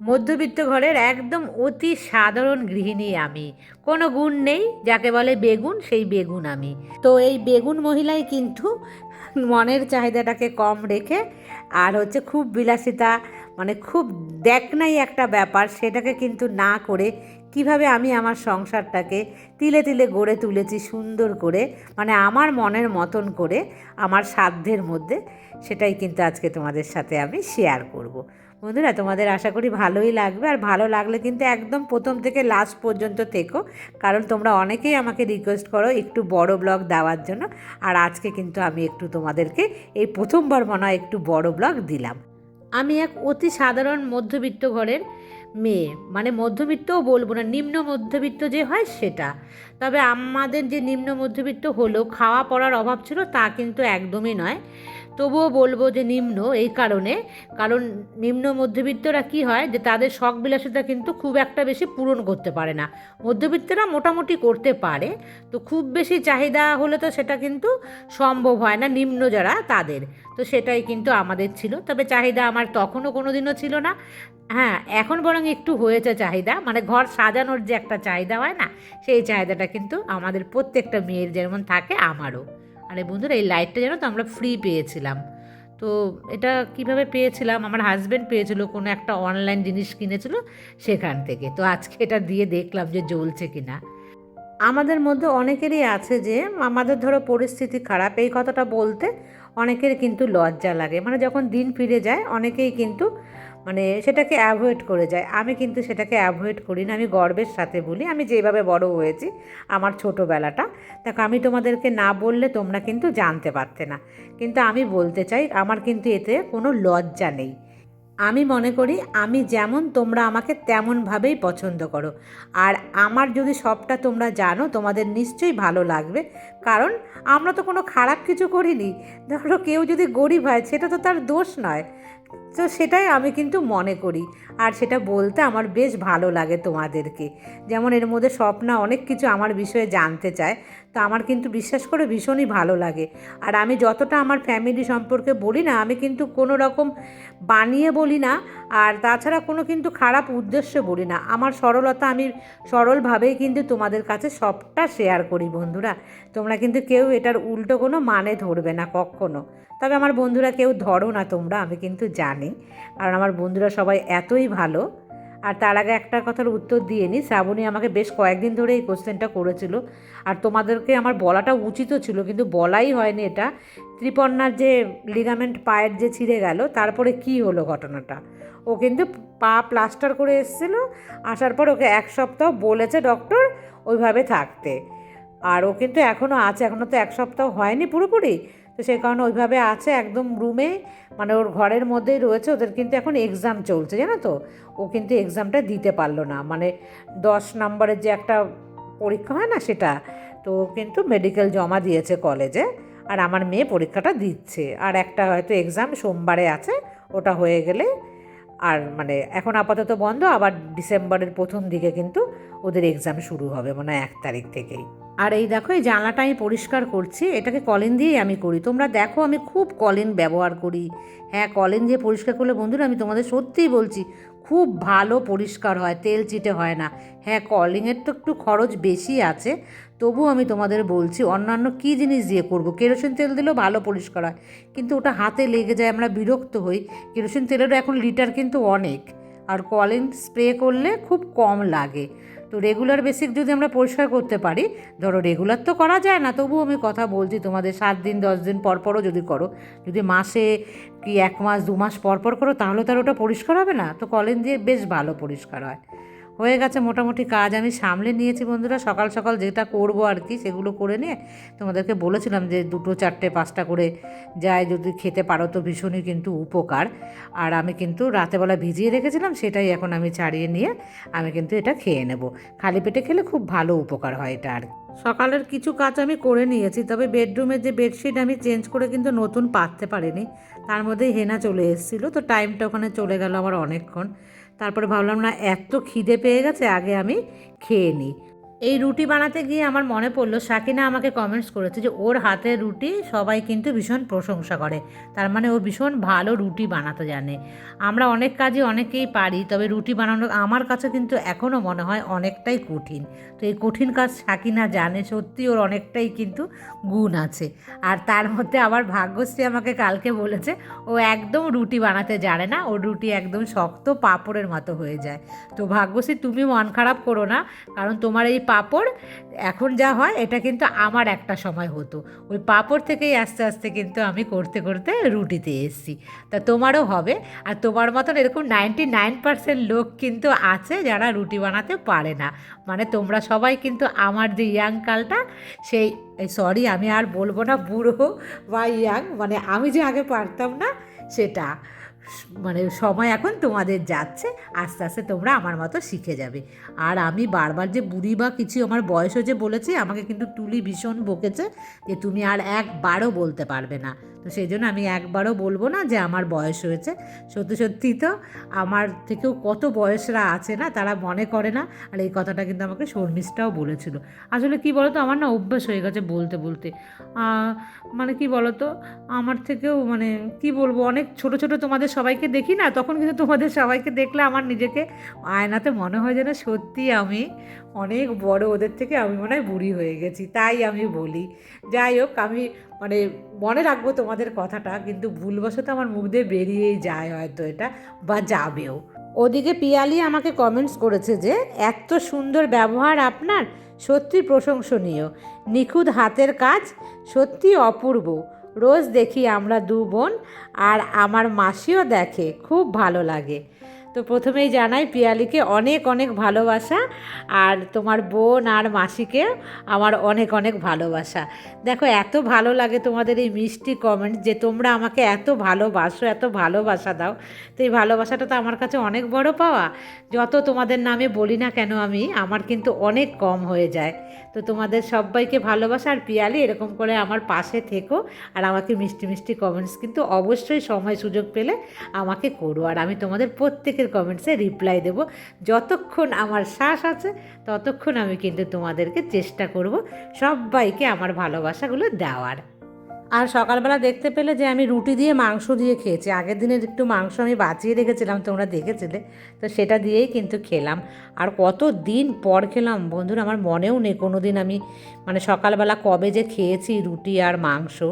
মধ্যবিত্ত ঘরের একদম অতি সাধারণ গৃহিণী আমি কোনো গুণ নেই, যাকে বলে বেগুন, সেই বেগুন আমি তো এই বেগুন মহিলাই কিন্তু মনের চাহিদাটাকে কম রেখে, আর হচ্ছে খুব বিলাসিতা মানে খুব দেখনাই একটা ব্যাপার, সেটাকে কিন্তু না করে কীভাবে আমি আমার সংসারটাকে তিলে তিলে গড়ে তুলেছি সুন্দর করে মানে আমার মনের মতন করে, আমার সাধ্যের মধ্যে, সেটাই কিন্তু আজকে তোমাদের সাথে আমি শেয়ার করব। বন্ধুরা, তোমাদের আশা করি ভালোই লাগবে। আর ভালো লাগলে কিন্তু একদম প্রথম থেকে লাস্ট পর্যন্ত থেকো। কারণ তোমরা অনেকেই আমাকে রিকোয়েস্ট করো একটু বড় ব্লগ দেওয়ার জন্য। আর আজকে কিন্তু আমি একটু তোমাদেরকে এই প্রথমবার মনে হয় একটু বড় ব্লগ দিলাম। আমি এক অতি সাধারণ মধ্যবিত্ত ঘরের মেয়ে। মানে মধ্যবিত্তও বলব না, নিম্ন মধ্যবিত্ত যে হয় সেটা। তবে আমাদের যে নিম্ন মধ্যবিত্ত হলো খাওয়া পড়ার অভাব ছিল তা কিন্তু একদমই নয়। তবুও বলব যে নিম্ন এই কারণে। কারণ নিম্ন মধ্যবিত্তরা কি হয় যে তাদের শখ বিলাসিতা কিন্তু খুব একটা বেশি পূরণ করতে পারে না। মধ্যবিত্তরা মোটামুটি করতে পারে, তো খুব বেশি চাহিদা হলে তো সেটা কিন্তু সম্ভব হয় না নিম্ন যারা তাদের। তো সেটাই কিন্তু আমাদের ছিল, তবে চাহিদা আমার তখনও কোনো দিনও ছিল না। হ্যাঁ এখন বরং একটু হয়েছে চাহিদা মানে ঘর সাজানোর যে একটা চাহিদা হয় না, সেই চাহিদাটা কিন্তু আমাদের প্রত্যেকটা মেয়ের যেমন থাকে আমারও। আরে বন্ধুরা, এই লাইটটা যেন তো আমরা ফ্রি পেয়েছিলাম। তো এটা কীভাবে পেয়েছিলাম? আমার হাজব্যান্ড পেয়েছিল, কোনো একটা অনলাইন জিনিস কিনেছিল সেখান থেকে। তো আজকে এটা দিয়ে দেখলাম যে জ্বলছে কিনা। আমাদের মধ্যে অনেকেরই আছে যে, আমাদের ধরো পরিস্থিতি খারাপ, এই কথাটা বলতে অনেকের কিন্তু লজ্জা লাগে। মানে যখন দিন ফিরে যায়, অনেকেই কিন্তু মানে সেটাকে অ্যাভয়েড করে যায়। আমি কিন্তু সেটাকে অ্যাভয়েড করি না, আমি গর্বের সাথে বলি। আমি যেভাবে বড় হয়েছি, আমার ছোটোবেলাটা। দেখো, আমি তোমাদেরকে না বললে তোমরা কিন্তু জানতে পারতে না। কিন্তু আমি বলতে চাই, আমার কিন্তু এতে কোনো লজ্জা নেই। আমি মনে করি, আমি যেমন তোমরা আমাকে তেমনভাবেই পছন্দ করো। আর আমার যদি সবটা তোমরা জানো, তোমাদের নিশ্চয়ই ভালো লাগবে। কারণ আমরা তো কোনো খারাপ কিছু করিনি। ধরো কেউ যদি গরিব হয়, সেটা তো তার দোষ নয়। তো সেটাই আমি কিন্তু মনে করি। আর সেটা বলতে আমার বেশ ভালো লাগে তোমাদেরকে। যেমন এর মধ্যে স্বপ্না অনেক কিছু আমার বিষয়ে জানতে চায়, তো আমার কিন্তু বিশ্বাস করে ভীষণই ভালো লাগে। আর আমি যতটা আমার ফ্যামিলি সম্পর্কে বলি না, আমি কিন্তু কোনো রকম বানিয়ে বলি না, আর তাছাড়া কোনো কিন্তু খারাপ উদ্দেশ্যে বলি না। আমার সরলতা আমি সরলভাবেই কিন্তু তোমাদের কাছে সবটা শেয়ার করি বন্ধুরা। তোমরা কিন্তু কেউ এটার উল্টো কোনো মানে ধরবে না কখনো। তবে আমার বন্ধুরা কেউ ধরো না তোমরা, আমি কিন্তু জানি। কারণ আমার বন্ধুরা সবাই এতই ভালো। আর তার আগে একটা কথার উত্তর দিয়ে নিই, শ্রাবণী আমাকে বেশ কয়েকদিন ধরে এই কোশ্চেনটা করেছিল। আর তোমাদেরকে আমার বলাটা উচিতও ছিল, কিন্তু বলাই হয়নি এটা। ত্রিপর্ণার যে লিগামেন্ট পায়ের যে ছিঁড়ে গেল, তারপরে কি হলো ঘটনাটা? ও কিন্তু পা প্লাস্টার করে এসেছিল, আসার পর ওকে এক সপ্তাহ বলেছে ডক্টর ওইভাবে থাকতে। আর ও কিন্তু এখনও আছে এখনও তো এক সপ্তাহ হয়নি পুরোপুরি। তো সেই কারণে ওইভাবে আছে একদম রুমে মানে ওর ঘরের মধ্যেই রয়েছে, ওদের কিন্তু এখন এক্সাম চলছে, জানো তো? ও কিন্তু এক্সামটা দিতে পারল না। মানে দশ নম্বরের যে একটা পরীক্ষা হয় না সেটা, তো কিন্তু মেডিকেল জমা দিয়েছে কলেজে আর আমার মেয়ে পরীক্ষাটা দিচ্ছে। আর একটা হয়তো এক্সাম সোমবারে আছে, ওটা হয়ে গেলে আর মানে এখন আপাতত বন্ধ, আবার ডিসেম্বরের প্রথম দিকে কিন্তু ওদের এক্সাম শুরু হবে মানে এক তারিখ থেকেই। আর এই দেখো, এই জানলাটা আমি পরিষ্কার করছি, এটাকে কলিন দিয়েই আমি করি। তোমরা দেখো, আমি খুব কলিন ব্যবহার করি। হ্যাঁ কলিন দিয়ে পরিষ্কার করলে বন্ধুরা, আমি তোমাদের সত্যিই বলছি, খুব ভালো পরিষ্কার হয়, তেল চিটে হয় না। হ্যাঁ কলিংয়ের তো একটু খরচ বেশি আছে তবু আমি তোমাদের বলছি, অন্যান্য কী জিনিস দিয়ে করব? কেরোসিন তেল দিলেও ভালো পরিষ্কার হয়, কিন্তু ওটা হাতে লেগে যায়, আমরা বিরক্ত হই। কেরোসিন তেলেরও এখন লিটার কিন্তু অনেক, আর কলিন স্প্রে করলে খুব কম লাগে। তো রেগুলার বেসিক যদি আমরা পরিষ্কার করতে পারি, ধরো রেগুলার তো করা যায় না, তবুও আমি কথা বলছি তোমাদের সাত দিন, দশ দিন পর পরও যদি করো, যদি মাসে কি এক মাস, দু মাস পর পর করো, তাহলে তার ওটা পরিষ্কার হবে না, তো কলেন দিয়ে বেশ ভালো পরিষ্কার হয়। হয়ে গেছে মোটামুটি কাজ আমি সামলে নিয়েছি বন্ধুরা। সকাল সকাল যেটা করব আর কি, সেগুলো করে নিয়ে তোমাদেরকে বলেছিলাম যে দুটো, চারটে, পাঁচটা করে যায় যদি খেতে পারো তো ভীষণই কিন্তু উপকার। আর আমি কিন্তু রাতেবেলা ভিজিয়ে রেখেছিলাম, সেটাই এখন আমি ছাড়িয়ে নিয়ে আমি কিন্তু এটা খেয়ে নেব। খালি পেটে খেলে খুব ভালো উপকার হয় এটা আর। সকালের কিছু কাজ আমি করে নিয়েছি, তবে বেডরুমের যে বেডশিট আমি চেঞ্জ করে কিন্তু নতুন পাততে পারিনি। তার মধ্যেই হেনা চলে এসেছিল, তো টাইমটা ওখানে চলে গেল আমার অনেকক্ষণ। তারপরে ভাবলাম না এত খিদে পেয়ে গেছে আগে আমি খেয়ে নিই। এই রুটি বানাতে গিয়ে আমার মনে পড়ল, সাকিনা আমাকে কমেন্টস করেছে যে ওর হাতের রুটি সবাই কিন্তু ভীষণ প্রশংসা করে। তার মানে ও ভীষণ ভালো রুটি বানাতে জানে। আমরা অনেক কাজে অনেকেই পারি, তবে রুটি বানানো আমার কাছে কিন্তু এখনও মনে হয় অনেকটাই কঠিন। তো এই কঠিন কাজ সাকিনা জানে, সত্যি ওর অনেকটাই কিন্তু গুণ আছে। আর তার মধ্যে আবার ভাগ্যশ্রী আমাকে কালকে বলেছে, ও একদম রুটি বানাতে জানে না, ওর রুটি একদম শক্ত পাঁপড়ের মতো হয়ে যায়। তো ভাগ্যশ্রী, তুমি মন খারাপ করো না, কারণ তোমার এই পাঁপড়, এখন যা হয় এটা কিন্তু আমার একটা সময় হতো। ওই পাঁপড় থেকেই আস্তে আস্তে কিন্তু আমি করতে করতে রুটিতে এসেছি। তা তোমারও হবে। আর তোমার মতন এরকম নাইনটি নাইন পার্সেন্ট লোক কিন্তু আছে যারা রুটি বানাতে পারে না। মানে তোমরা সবাই কিন্তু আমার যে ইয়াং কালটা, সেই সরি আমি আর বলব না বুড়ো বা ইয়াং মানে আমি যে আগে পারতাম না, সেটা। মানে সময় এখন তোমাদের যাচ্ছে, আস্তে আস্তে তোমরা আমার মতো শিখে যাবে। আর আমি বারবার যে বুড়ি বা কিছু আমার বয়স হয়েছে বলেছি, আমাকে কিন্তু তুলি ভীষণ বকেছে যে তুমি আর একবারও বলতে পারবে না। তো সেই জন্য আমি একবারও বলব না যে আমার বয়স হয়েছে। সত্যি সত্যি তো আমার থেকেও কত বয়সরা আছে না, তারা মনে করে না। আর এই কথাটা কিন্তু আমাকে শর্মিষ্ঠাও বলেছিল। আসলে কি বলতো, আমার না অভ্যাস হয়ে গেছে বলতে বলতে। মানে কি বলতো, আমার থেকেও মানে কি বলব, অনেক ছোট ছোট তোমাদের সবাইকে দেখি না, তখন কিন্তু তোমাদের সবাইকে দেখলে আমার নিজেকে আয়নাতে মনে হয় যেন সত্যি আমি অনেক বড়, ওদের থেকে আমি মনে হয় বুড়ি হয়ে গেছি, তাই আমি বলি। যাই হোক, আমি মানে মনে রাখব তোমাদের কথাটা, কিন্তু ভুলবশত আমার মুখ দিয়ে বেরিয়েই যায় হয়তো এটা, বা যাবেও। ওদিকে পিয়ালি আমাকে কমেন্টস করেছে যে এত সুন্দর ব্যবহার আপনার সত্যি প্রশংসনীয়। নিখুঁত হাতের কাজ সত্যি অপূর্ব। রোজ দেখি আমরা দু বোন, আর আমার মাসিও দেখে, খুব ভালো লাগে। তো প্রথমেই জানাই পিয়ালিকে অনেক অনেক ভালোবাসা আর তোমার বোন আর মাসিকে আমার অনেক অনেক ভালোবাসা। দেখো, এত ভালো লাগে তোমাদের এই মিষ্টি কমেন্ট যে তোমরা আমাকে এত ভালোবাসো, এত ভালোবাসা দাও। তো এই ভালোবাসাটা তো আমার কাছে অনেক বড় পাওয়া। যত তোমাদের নামে বলি না কেন আমি, আমার কিন্তু অনেক কম হয়ে যায়। তো তোমাদের সবাইকে ভালোবাসা আর পিয়ালি, এরকম করে আমার পাশে থেকো আর আমাকে মিষ্টি মিষ্টি কমেন্টস কিন্তু অবশ্যই সময় সুযোগ পেলে আমাকে করো। আর আমি তোমাদের প্রত্যেকের কমেন্টসে রিপ্লাই দেবো। যতক্ষণ আমার শ্বাস আছে, ততক্ষণ আমি কিন্তু তোমাদেরকে চেষ্টা করব সবাইকে আমার ভালোবাসাগুলো দেওয়ার। আর সকালবেলা দেখতে পেলে যে আমি রুটি দিয়ে মাংস দিয়ে খেয়েছি। আগের দিনের একটু মাংস আমি বাঁচিয়ে রেখেছিলাম, তোমরা দেখেছিলে। তো সেটা দিয়েই কিন্তু খেলাম। আর কত দিন পর খেলাম, বন্ধুরা, আমার মনেও নেই কোনো দিন আমি মানে সকালবেলা কবে যে খেয়েছি রুটি আর মাংস।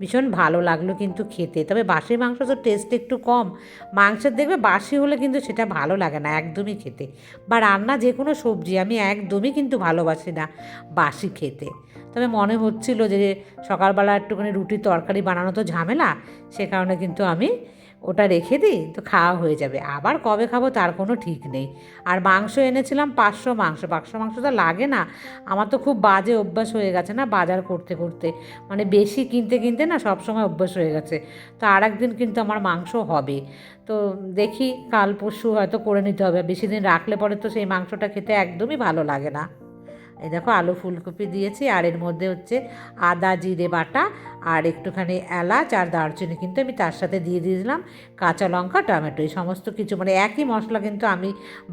ভীষণ ভালো লাগল কিন্তু খেতে। তবে বাসি মাংস তো টেস্ট একটু কম। মাংসের দেখবে বাসি হলে কিন্তু সেটা ভালো লাগে না, একদমই খেতে। বা রান্না যে কোনো সবজি আমি একদমই কিন্তু ভালোবাসি না বাসি খেতে। তবে মনে হচ্ছিল যে সকালবেলা একটুখানি রুটি তরকারি বানানো তো ঝামেলা, সে কারণে কিন্তু আমি ওটা রেখে দিই, তো খাওয়া হয়ে যাবে। আবার কবে খাব তার কোনো ঠিক নেই। আর মাংস এনেছিলাম পাঁচশো মাংস পাঁচশো মাংস তো লাগে না। আমার তো খুব বাজে অভ্যাস হয়ে গেছে না বাজার করতে করতে। মানে বেশি কিনতে কিনতে না সবসময় অভ্যাস হয়ে গেছে। তো আর একদিন কিন্তু আমার মাংস হবে। তো দেখি কাল পরশু হয়তো করে নিতে হবে। বেশি দিন রাখলে পরে তো সেই মাংসটা খেতে একদমই ভালো লাগে না। এই দেখো আলু ফুলকপি দিয়েছি, আর এর মধ্যে হচ্ছে আদা, জিরে বাটা, আর একটুখানি এলাচ আর দারচিনি কিন্তু আমি তার সাথে দিয়ে দিয়েছিলাম, কাঁচা লঙ্কা, টমেটো, এই সমস্ত কিছু। মানে একই মশলা কিন্তু আমি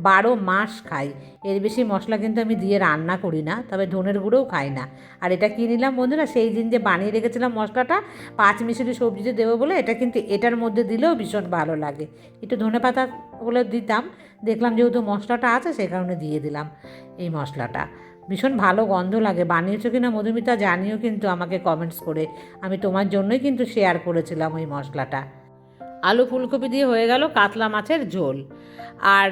বারো মাস খাই, এর বেশি মশলা কিন্তু আমি দিয়ে রান্না করি না, তবে ধনের গুঁড়োও খাই না। আর এটা কী নিলাম বন্ধুরা, সেই দিন যে বানিয়ে রেখেছিলাম মশলাটা, পাঁচ মিশরি সবজিতে দেবো বলে, এটা কিন্তু এটার মধ্যে দিলেও ভীষণ ভালো লাগে। একটু ধনে পাতাগুলো দিতাম, দেখলাম যেহেতু মশলাটা আছে, সে কারণে দিয়ে দিলাম এই মশলাটা। ভীষণ ভালো গন্ধ লাগে। বানিয়েছো কি না মধুমিতা জানিও কিন্তু আমাকে কমেন্টস করে। আমি তোমার জন্যই কিন্তু শেয়ার করেছিলাম ওই মশলাটা। আলু ফুলকপি দিয়ে হয়ে গেল কাতলা মাছের ঝোল। আর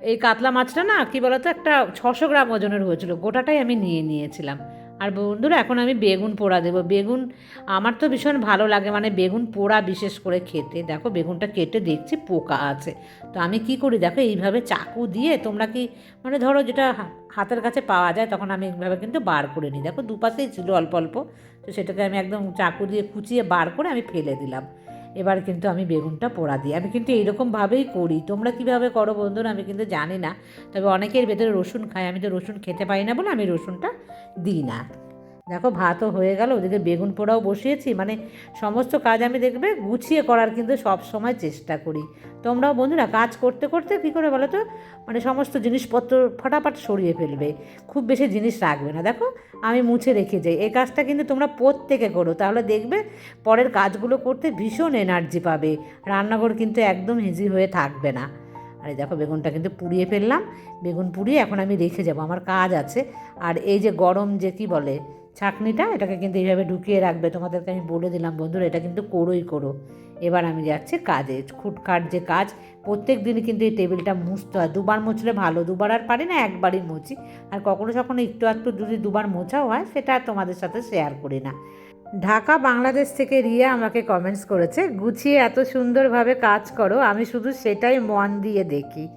এই কাতলা মাছটা না, কি বলতো, একটা ছশো গ্রাম ওজনের হয়েছিল। গোটাটাই আমি নিয়ে নিয়েছিলাম। আর বন্ধুরা, এখন আমি বেগুন পোড়া দেবো। বেগুন আমার তো ভীষণ ভালো লাগে মানে বেগুন পোড়া বিশেষ করে খেতে। দেখো, বেগুনটা কেটে দেখছি, পোকা আছে। তো আমি কি করি, দেখো, এইভাবে চাকু দিয়ে তোমরা কি মানে ধরো যেটা হাতের কাছে পাওয়া যায়, তখন আমি এইভাবে কিন্তু বার করে নিই। দেখো, দুপাশেই ছিল অল্প অল্প, তো সেটাকে আমি একদম চাকু দিয়ে কুচিয়ে বার করে আমি ফেলে দিলাম। এবার কিন্তু আমি বেগুনটা পোড়া দিই। আমি কিন্তু এইরকমভাবেই করি। তোমরা কীভাবে করো বন্ধুরা, আমি কিন্তু জানি না। তবে অনেকের ভেতরে রসুন খাই আমি তো রসুন খেতে পারি না বলে আমি রসুনটা দিই না। দেখো, ভাতও হয়ে গেল, ওদিকে বেগুন পোড়াও বসিয়েছি মানে সমস্ত কাজ আমি দেখবে গুছিয়ে করার কিন্তু সব সময় চেষ্টা করি। তোমরাও বন্ধুরা কাজ করতে করতে কী করে বলো তো মানে সমস্ত জিনিসপত্র ফটাফট সরিয়ে ফেলবে, খুব বেশি জিনিস রাখবে না। দেখো, আমি মুছে রেখে যাই, এই কাজটা কিন্তু তোমরা প্রত্যেকে করো, তাহলে দেখবে পরের কাজগুলো করতে ভীষণ এনার্জি পাবে, রান্নাঘর কিন্তু একদম ইজি হয়ে থাকবে না। আরে দেখো, বেগুনটা কিন্তু পুড়িয়ে ফেললাম, বেগুন পুড়িয়ে এখন আমি রেখে যাব, আমার কাজ আছে। আর এই যে গরম যে কি বলে ছাকনিটা এটাকে কিন্তু এইভাবে ঢুকিয়ে রাখবে। তোমাদেরকে আমি বলে দিলাম, বন্ধুরা, এটা কিন্তু করোই করো। এবার আমি যাচ্ছি কাজে। খুটখাট যে কাজ, প্রত্যেক দিনই কিন্তু এই টেবিলটা মুছতে হয়। দুবার মুছলে ভালো, দুবার আর পারি না, একবারই মুছি। আর কখনো কখনো একটু একটু যদি দুবার মোছাও হয়, সেটা তোমাদের সাথে শেয়ার করি না। ঢাকা, বাংলাদেশ থেকে রিয়া আমাকে কমেন্টস করেছে, গুছিয়ে এত সুন্দরভাবে কাজ করো, আমি শুধু সেটাই মন দিয়ে দেখি।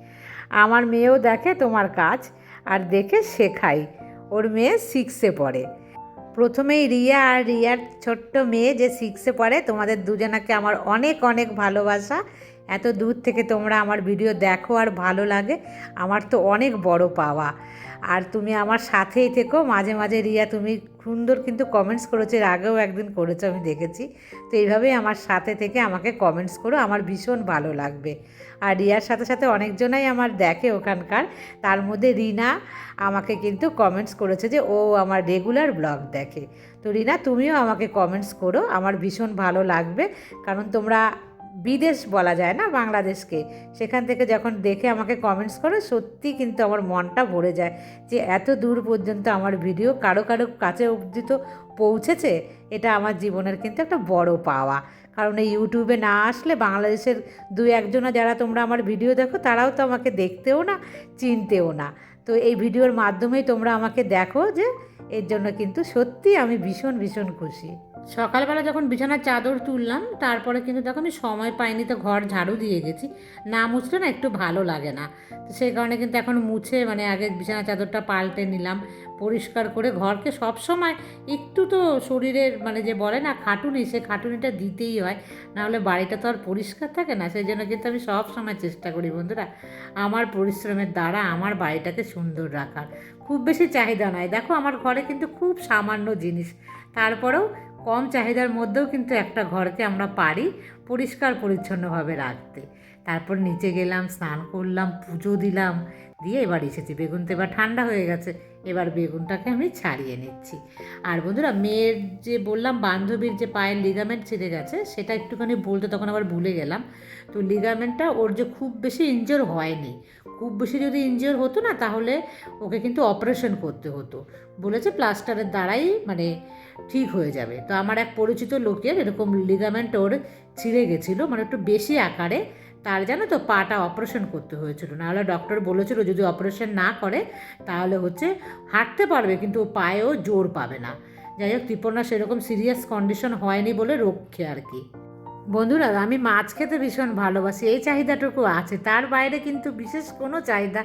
আমার মেয়েও দেখে তোমার কাজ, আর দেখে শেখাই। ওর মেয়ে সিক্সে পড়ে। প্রথমেই রিয়া আর রিয়ার ছোট্ট মেয়ে যে সিক্সে পড়ে, তোমাদের দুজনাকে আমার অনেক অনেক ভালোবাসা। এত দূর থেকে তোমরা আমার ভিডিও দেখো আর ভালো লাগে। আমার তো অনেক বড় পাওয়া। আর তুমি আমার সাথেই থেকো। মাঝে মাঝে রিয়া, তুমি সুন্দর কিন্তু কমেন্টস করেছ, এর আগেও একদিন করেছ, আমি দেখেছি। তো এইভাবেই আমার সাথে থেকে আমাকে কমেন্টস করো, আমার ভীষণ ভালো লাগবে। আর রিয়ার সাথে সাথে অনেকজনাই আমার দেখে ওখানকার। তার মধ্যে রিনা আমাকে কিন্তু কমেন্টস করেছে যে, ও আমার রেগুলার ব্লগ দেখে। তো রিনা, তুমিও আমাকে কমেন্টস করো, আমার ভীষণ ভালো লাগবে। কারণ তোমরা বিদেশ বলা যায় না, বাংলাদেশকে। সেখান থেকে যখন দেখে আমাকে কমেন্টস করে, সত্যি কিন্তু আমার মনটা ভরে যায় যে এত দূর পর্যন্ত আমার ভিডিও কারও কারও কাছে অবধি তো পৌঁছেছে, এটা আমার জীবনের কিন্তু একটা বড় পাওয়া। কারণ এই ইউটিউবে না আসলে বাংলাদেশের দু একজনা যারা তোমরা আমার ভিডিও দেখো, তারাও তো আমাকে দেখতেও না, চিনতেও না। তো এই ভিডিওর মাধ্যমেই তোমরা আমাকে দেখো যে এর জন্য কিন্তু সত্যি আমি ভীষণ ভীষণ খুশি। সকালবেলা যখন বিছানার চাদর তুললাম, তারপরে কিন্তু দেখো আমি সময় পাইনি, তো ঘর ঝাড়ু দিয়ে গেছি। না মুছলে না একটু ভালো লাগে না। তো সেই কারণে কিন্তু এখন মুছে মানে আগে বিছানার চাদরটা পাল্টে নিলাম, পরিষ্কার করে ঘরকে সব সময় একটু তো শরীরের মানে যে বলে না খাটুনি, সে খাটুনিটা দিতেই হয়। নাহলে বাড়িটা তো আর পরিষ্কার থাকে না, সেই জন্য কিন্তু আমি সব সময় চেষ্টা করি বন্ধুরা, আমার পরিশ্রমের দ্বারা আমার বাড়িটাকে সুন্দর রাখার। খুব বেশি চাহিদা নয় দেখো আমার ঘরে কিন্তু খুব সামান্য জিনিস। তারপরেও কম চাহিদার মধ্যেও কিন্তু একটা ঘরকে আমরা পারি পরিষ্কার পরিচ্ছন্নভাবে রাখতে। তারপর নিচে গেলাম, স্নান করলাম, পুজো দিলাম, দিয়ে এবার এসেছি। বেগুন তো এবার ঠান্ডা হয়ে গেছে, এবার বেগুনটাকে আমি ছাড়িয়ে নিচ্ছি। আর বন্ধুরা, মেয়ের যে বললাম, বান্ধবীর যে পায়ের লিগামেন্ট ছিঁড়ে গেছে, সেটা একটুখানি বলতে তখন আবার ভুলে গেলাম। তো লিগামেন্টটা ওর যে খুব বেশি ইনজোর হয়নি। খুব বেশি যদি ইনজিওর হতো না, তাহলে ওকে কিন্তু অপারেশন করতে হতো। বলেছে প্লাস্টারের দ্বারাই মানে ঠিক হয়ে যাবে। তো আমার এক পরিচিত লোকের এরকম লিগামেন্ট ওর ছিঁড়ে গেছিল মানে একটু বেশি আকারে। তার জানো তো পাটা অপারেশন করতে হয়েছিল। নাহলে ডক্টর বলেছিল যদি অপারেশন না করে, তাহলে হচ্ছে হাঁটতে পারবে, কিন্তু পায়েও জোর পাবে না। যাই হোক ত্রিপর্ণা সেরকম সিরিয়াস কন্ডিশন হয়নি বলে রক্ষে আর কি। বন্ধুরা, আমি মাছ খেতে ভীষণ ভালোবাসি, এই চাহিদাটুকু আছে। তার বাইরে কিন্তু বিশেষ কোনো চাহিদা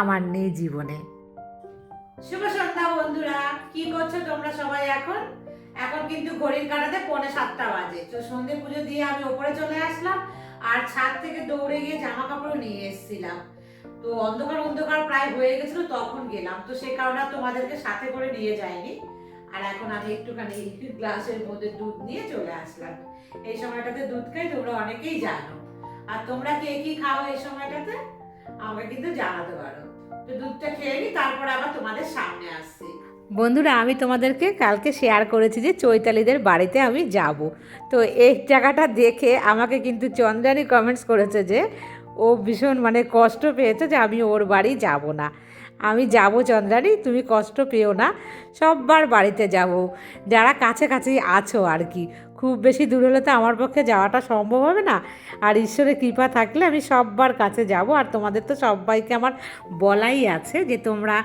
আমার নেই জীবনে। শুভ সন্ধ্যা বন্ধুরা, কি করছ তোমরা সবাই এখন? এখন কিন্তু ঘড়ির কাটাতে পৌনে সাতটা বাজে। তো সন্ধে পুজো দিয়ে আমি ওপরে চলে আসলাম। আর ছাদ থেকে দৌড়ে গিয়ে জামা কাপড় নিয়ে এসেছিলাম। তো অন্ধকার অন্ধকার প্রায় হয়ে গেছিল, তখন গেলাম। তো সে কারণে তোমাদেরকে সাথে করে নিয়ে যাইনি। আর এখন আমি একটুখানি গ্লাসের মধ্যে দুধ নিয়ে চলে আসলাম। এই সময়টাতে দুধ খাই, তোমরা অনেকেই জানো। আর তোমরা কে কি খাও এই সময়টাতে? আমাকে কিন্তু জানাতে পারো। তো দুধটা খেয়ে নি, তারপর আবার তোমাদের সামনে আসছি। বন্ধুরা, আমি তোমাদেরকে কালকে শেয়ার করেছি যে চৈতালিদের বাড়িতে আমি যাব। তো এই জায়গাটা দেখে আমাকে কিন্তু চন্দ্রানী কমেন্টস করেছে যে, ও ভীষণ মানে কষ্ট পেয়েছে যে আমি ওর বাড়ি যাব না। আমি যাব চন্দ্রানী, তুমি কষ্ট পেও না, সববার বাড়িতে যাব। যারা কাছে কাছেই আছো আর কি খুব বেশি দূর হলে তো আমার পক্ষে যাওয়াটা সম্ভব হবে না। আর ঈশ্বরের কৃপা থাকলে আমি সববার কাছে যাব। আর তোমাদের তো সবাইকে আমার বলাই আছে যে তোমরা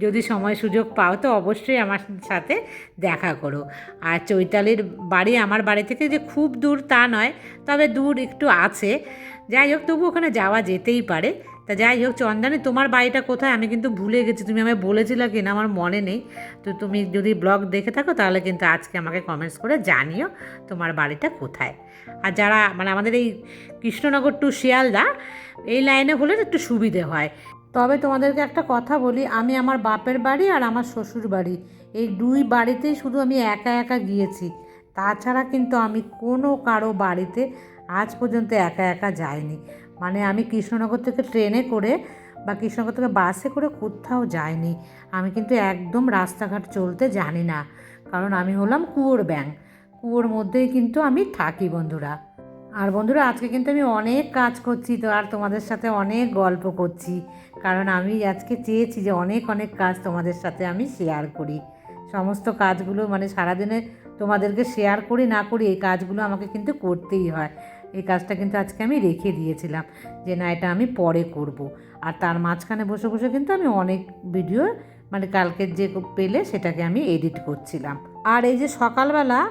যদি সময় সুযোগ পাও তো অবশ্যই আমার সাথে দেখা করো। আর চৈতালির বাড়ি আমার বাড়ি থেকে যে খুব দূর তা নয়, তবে দূর একটু আছে। যাই হোক, তবু ওখানে যাওয়া যেতেই পারে। তা যাই হোক, চন্দানি তোমার বাড়িটা কোথায়? আমি কিন্তু ভুলে গেছি, তুমি আমায় বলেছিলে কিনা, আমার মনে নেই। তো তুমি যদি ব্লগ দেখে থাকো, তাহলে কিন্তু আজকে আমাকে কমেন্টস করে জানিও তোমার বাড়িটা কোথায়। আর যারা মানে আমাদের এই কৃষ্ণনগর টু শিয়ালদা, এই লাইনে হলে একটু সুবিধে হয়। তবে তোমাদেরকে একটা কথা বলি, আমি আমার বাপের বাড়ি আর আমার শ্বশুর বাড়ি। এই দুই বাড়িতেই শুধু আমি একা একা গিয়েছি। তাছাড়া কিন্তু আমি কোনো কারও বাড়িতে আজ পর্যন্ত একা একা যাইনি। মানে আমি কৃষ্ণনগর থেকে ট্রেনে করে বা কৃষ্ণনগর থেকে বাসে করে কোথাও যাইনি। আমি কিন্তু একদম রাস্তাঘাট চলতে জানি না। কারণ আমি হলাম কুয়োর ব্যাং। কুয়োর মধ্যেই কিন্তু আমি থাকি বন্ধুরা। আর বন্ধুরা, আজকে কিন্তু আমি অনেক কাজ করছি তো, আর তোমাদের সাথে অনেক গল্প করছি। কারণ আমি আজকে চেয়েছি যে অনেক অনেক কাজ তোমাদের সাথে আমি শেয়ার করি। সমস্ত কাজগুলো মানে সারাদিনে তোমাদেরকে শেয়ার করি, না করি, এই কাজগুলো আমাকে কিন্তু করতেই হয়। এই কাজটা কিন্তু আজকে আমি রেখে দিয়েছিলাম যে, না, এটা আমি পরে করব। আর তার মাঝখানে বসে বসে কিন্তু আমি অনেক ভিডিও মানে কালকের যে পেলে সেটাকে আমি এডিট করছিলাম। আর এই যে সকালবেলা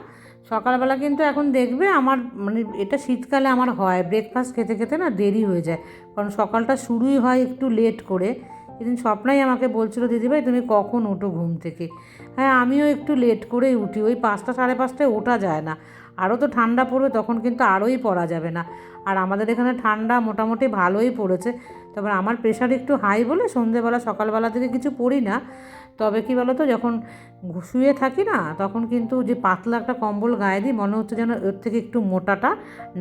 সকালবেলা কিন্তু এখন দেখবে আমার মানে এটা শীতকালে আমার হয়। ব্রেকফাস্ট খেতে খেতে না দেরি হয়ে যায়। কারণ সকালটা শুরুই হয় একটু লেট করে। সেদিন স্বপ্নাই আমাকে বলছিল দিদিভাই তুমি কখন ওঠো ঘুম থেকে? হ্যাঁ আমিও একটু লেট করেই উঠি। ওই পাঁচটা, সাড়ে পাঁচটায় ওঠা যায় না। আরও তো ঠান্ডা পড়বে, তখন কিন্তু আরোই পড়া যাবে না। আর আমাদের এখানে ঠান্ডা মোটামুটি ভালোই পড়েছে। তবে আমার প্রেশার একটু হাই বলে সন্ধেবেলা, সকালবেলা থেকে কিছু পড়ি না। তবে কি বলো তো যখন শুয়ে থাকি না, তখন কিন্তু যে পাতলা একটা কম্বল গায়ে দিই, মনে হচ্ছে যেন এর থেকে একটু মোটাটা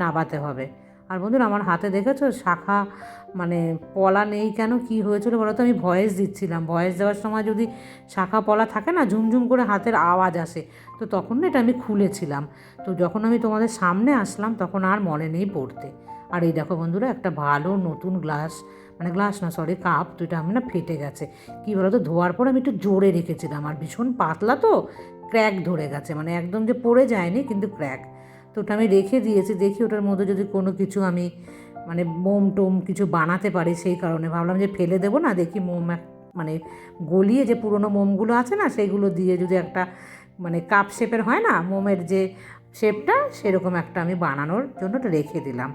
নাবাতে হবে। আর বন্ধুরা, আমার হাতে দেখেছ, শাখা মানে পলা নেই কেন, কি হয়েছিল বলো তো? আমি ভয়েস দিচ্ছিলাম। ভয়েস দেওয়ার সময় যদি শাখা পলা থাকে না, ঝুমঝুম করে হাতের আওয়াজ আসে, তো তখন না এটা আমি খুলেছিলাম। তো যখন আমি তোমাদের সামনে আসলাম, তখন আর মনে নেই পড়তে। আর এই দেখো বন্ধুরা, একটা ভালো নতুন গ্লাস মানে গ্লাস না সরি কাপ এটা আমি না ফেটে গেছে। কী বলো তো ধোয়ার পর আমি একটু জোরে রেখেছিলাম। আর ভীষণ পাতলা তো ক্র্যাক ধরে গেছে। মানে একদম যে পড়ে যায়নি, কিন্তু ক্র্যাক তো ওটা আমি রেখে দিয়েছি, দেখি ওটার মধ্যে যদি কোনো কিছু আমি মানে মোম টোম কিছু বানাতে পারি সেই কারণে। ভাবলাম যে ফেলে দেবো না, দেখি মোম মানে গলিয়ে যে পুরনো মোমগুলো আছে না সেইগুলো দিয়ে যদি একটা মানে কাপ শেপের হয় না, মোমের যে শেপটা সেরকম একটা আমি বানানোর জন্য রেখে দিলাম।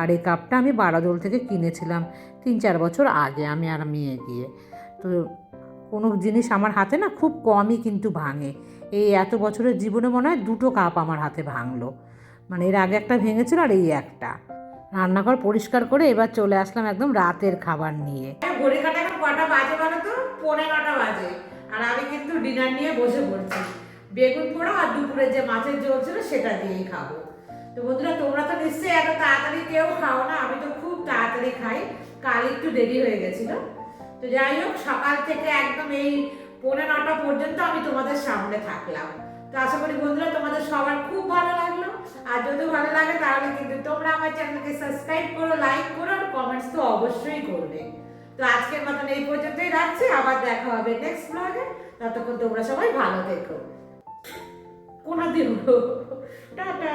আর এই কাপটা আমি বারাদোল থেকে কিনেছিলাম। তিন চার বছর আগে আমি আর মেয়ে গিয়ে। তো কোনো জিনিস আমার হাতে না খুব কমই কিন্তু ভাঙে। এই এত বছরের জীবনে মনে হয় দুটো কাপ আমার হাতে ভাঙলো। মানে এর আগে একটা ভেঙেছিল আর এই একটা। রান্নাঘর পরিষ্কার করে এবার চলে আসলাম একদম রাতের খাবার নিয়ে। ঘড়ি কাটা বাজে বলো তো? পৌনে নটা বাজে। আর আমি কিন্তু ডিনার নিয়ে বসে পড়ছি। বেগুন পোড়া আর দুপুরে যে মাছের ঝোল ছিল সেটা দিয়েই খাব। তো বন্ধুরা, তোমরা তো নিশ্চয়ই এত তাড়াতাড়ি কেউ খাও না আমি তো খুব তাড়াতাড়ি খাই। কাল একটু দেরি হয়ে গেছিল। তো যাই হোক, সকাল থেকে একদম এই পৌনে নটা পর্যন্ত আমি তোমাদের সামনে থাকলাম। তো আশা করি বন্ধুরা, তোমাদের সবার খুব ভালো লাগল। আর যদি ভালো লাগে, তাহলে কিন্তু তোমরা আমার চ্যানেলকে সাবস্ক্রাইব করো, লাইক করো, আর কমেন্টস তো অবশ্যই করবে। তো আজকের মতন এই পর্যন্তই রাখছি। আবার দেখা হবে নেক্সট ব্লগে ততক্ষণ তোমরা সবাই ভালো থেকো। কোনা দিব টাটা।